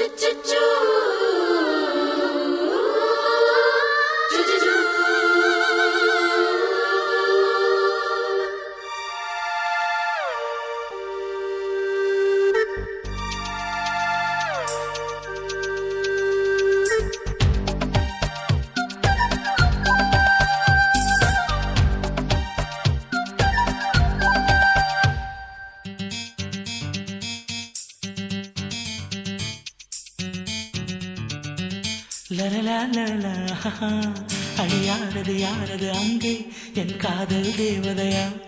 choo choo choo லலலலலா, அழியாரது யாரது அங்கே? என் காதல் தேவதையா?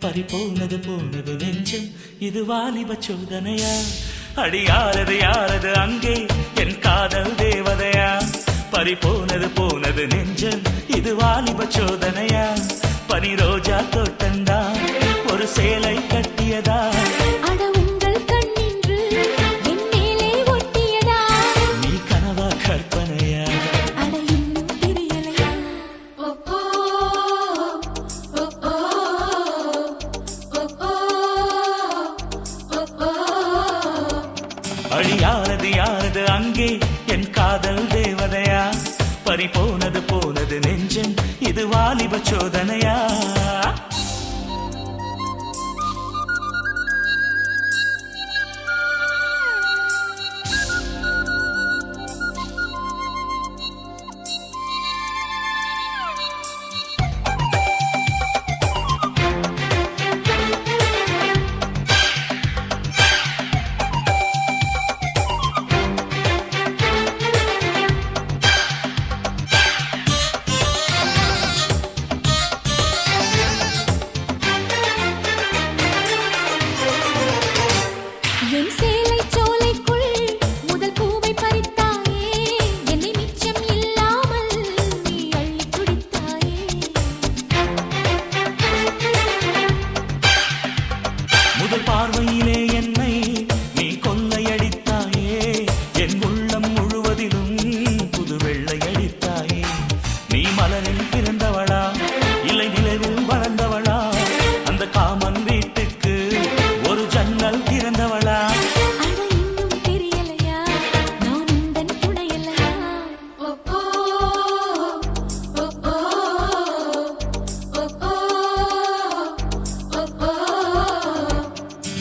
பறிபோனது போனது நெஞ்சம். இது வாலிப சோதனையா? அடியாரது யாரது அங்கே? என் காதல் தேவதையா? பறிபோனது போனது நெஞ்சம். இது வாலிப சோதனையா? பனி ரோஜா தோட்டந்தான் ஒரு சேலை அழியாரது யாரது அங்கே? என் காதல் தேவதையா? பறி போனது போனது நெஞ்சம் இது வாலிப சோதனையா?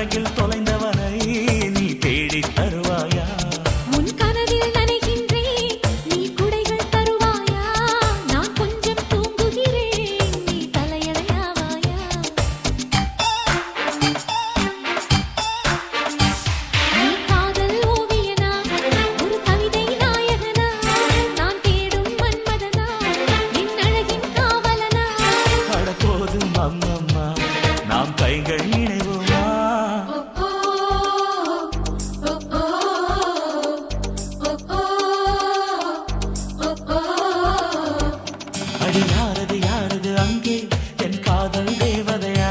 அழகில் தொலைந்தவனை நீ தேடித் தருவாயா? உன் கனவில் நனைகின்றேன் நீ குடைகள் தருவாயா? நான் கொஞ்சம் தூங்குகிறேன் நீ தலையணையாவாயா? நீ காதல் ஓவியனா? ஒரு கவிதை நாயகனா? நான் தேடும் மன்மதனா? என் அழகின் காவலனா? அட போதும் அம்மம்மா நாம் கைகள் அடி யாரது யாரது அங்கே? என் காதல் தேவதையா?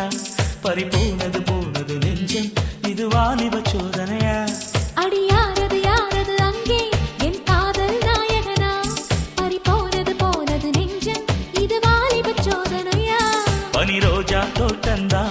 பறி போனது போனது நெஞ்சம். இது வாலிப சோதனையா அடி யாரது யாரது அங்கே? என் காதல் நாயகனா? பறி போனது போனது நெஞ்சம் இது வாலிப சோதனையா பனி ரோஜா தோட்டந்தா